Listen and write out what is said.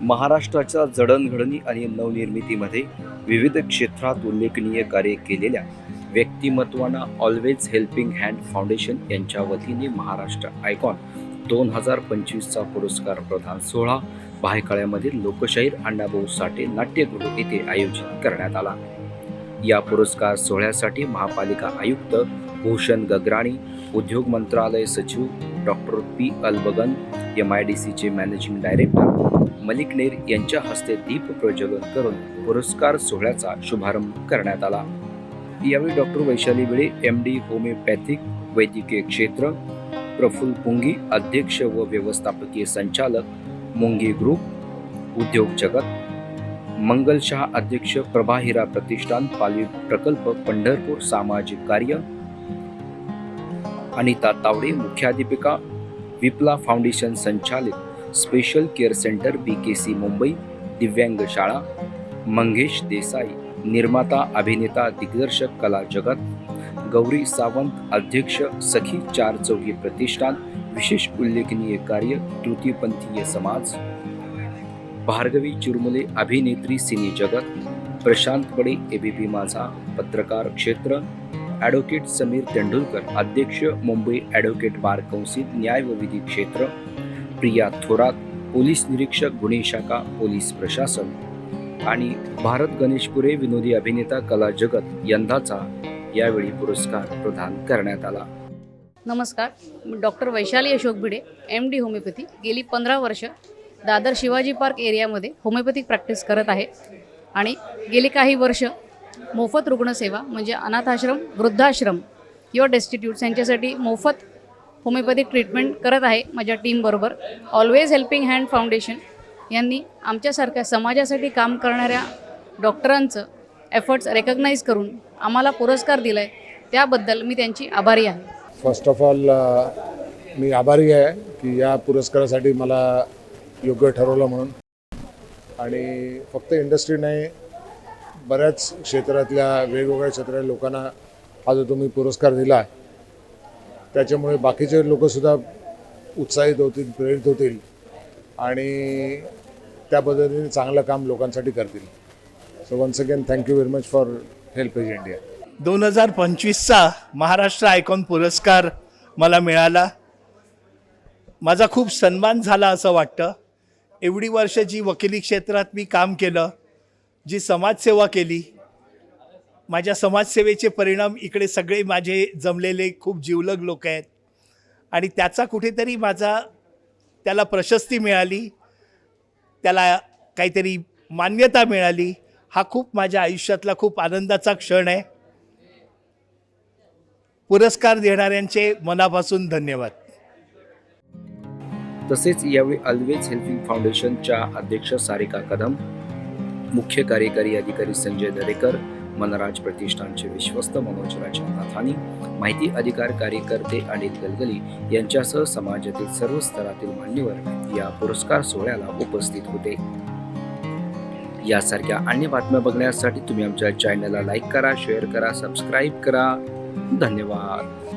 महाराष्ट्राच्या जडणघडणी आणि नवनिर्मितीमध्ये विविध क्षेत्रात उल्लेखनीय कार्य केलेल्या व्यक्तिमत्वांना ऑलवेज हेल्पिंग हँड फाउंडेशन यांच्या वतीने महाराष्ट्र आयकॉन दोन हजार पंचवीसचा पुरस्कार प्रदान सोहळा भायखळ्यामधील लोकशाहीर अण्णाभाऊ साठे नाट्यगृह येथे आयोजित करण्यात आला. या पुरस्कार सोहळ्यासाठी महापालिका आयुक्त भूषण गगराणी उद्योग मंत्रालय सचिव doctor P Albagan M I D सीचे मॅनेजिंग डायरेक्टर मलिक नेर यांच्या हस्ते दीप प्रज्वलन करून पुरस्कार सोहळ्याचा शुभारंभ करण्यात आला. यावेळी doctor Vaishali Bele M D homoeopathic वैद्यकीय क्षेत्र प्रफुल्ल पुंगी अध्यक्ष व व्यवस्थापकीय संचालक मुंगी ग्रुप उद्योग जगत मंगल अध्यक्ष प्रभाहिरा प्रतिष्ठान पाली प्रकल्प पंढरपूर सामाजिक कार्य अनिता तावडे मुख्याध्यापिका विप्ला फाउंडेशन संचालित special care centre B K C Mumbai दिव्यांग शाळा मंगेश देसाई निर्माता अभिनेता दिग्दर्शक कला जगत गौरी सावंत अध्यक्ष सखी चार चौकी प्रतिष्ठान विशेष उल्लेखनीय कार्य तृतीयपंथीय समाज भार्गवी चिरमुले अभिनेत्री सिनी जगत प्रशांत बडे एबीपी माझा पत्रकार क्षेत्र ॲडव्होकेट समीर तेंडुलकर अध्यक्ष मुंबई ॲडव्होकेट बार कौन्सिल न्याय व विधी क्षेत्र प्रिया थोरात पोलीस निरीक्षक गुन्हे शाखा पोलीस प्रशासन. आणि भारत गणेशपुरे विनोदी अभिनेता कला जगत यंदाचा यावेळी पुरस्कार प्रदान करण्यात आला. नमस्कार मी doctor Vaishali Ashok Bhide M D homoeopathy. गेली पंधरा वर्ष दादर शिवाजी पार्क एरियामध्ये होमिओपॅथिक प्रॅक्टिस करत आहे. आणि गेली काही वर्ष मोफत रुग्णसेवा म्हणजे अनाथाश्रम वृद्धाश्रम किंवा डेस्टिट्यूट्स यांच्यासाठी मोफत होमिओपॅथिक ट्रीटमेंट करत आहे माझ्या टीमबरोबर ऑलवेज हेल्पिंग हँड फाउंडेशन यांनी आमच्यासारख्या समाजासाठी काम करणाऱ्या डॉक्टरांचं एफर्ट्स रेकग्नाईज करून आम्हाला पुरस्कार दिला आहे त्याबद्दल मी त्यांची आभारी आहे. फर्स्ट ऑफ ऑल मी आभारी आहे की या पुरस्कारासाठी मला योग्य ठरवलं म्हणून. आणि फक्त इंडस्ट्री नाही बऱ्याच क्षेत्रातल्या वेगवेगळ्या क्षेत्रातल्या लोकांना हा जो तुम्ही पुरस्कार दिला आहे त्याच्यामुळे बाकीचे लोकसुद्धा उत्साहित होतील प्रेरित होतील आणि त्या पद्धतीने चांगलं काम लोकांसाठी करतील. So once again thank you very much for HelpAge India दोन हजार पंचवीसचा महाराष्ट्र आयकॉन पुरस्कार मला मिळाला. माझा खूप सन्मान झाला असं वाटतं. एवढी वर्ष जी वकिली क्षेत्रात मी काम केलं जी समाजसेवा केली माझ्या समाजसेवेचे परिणाम इकडे सगळे माझे जमलेले खूप जीवलग लोक आहेत. आणि त्याचा कुठेतरी माझा त्याला प्रशस्ती मिळाली त्याला काहीतरी मान्यता मिळाली हा खूप माझ्या आयुष्यातला खूप आनंदाचा क्षण आहे. पुरस्कार देणाऱ्यांचे मनापासून धन्यवाद. तसेच यावेळी अल्वेज हेल्पिंग फाउंडेशनच्या अध्यक्ष सारिका कदम मुख्य कार्यकारी अधिकारी संजय दरेकर मनराज प्रतिष्ठानचे विश्वस्त मनोज नाथानी माहिती अधिकार कार्यकर्ते अनिल गलगली यांच्यासह समाजातील सर्व स्तरातील मान्यवर या पुरस्कार सोहळ्याला उपस्थित होते. यासारख्या अन्य बातम्या बघण्यासाठी तुम्ही आमच्या चॅनलला लाईक करा शेअर करा सबस्क्राईब करा. धन्यवाद.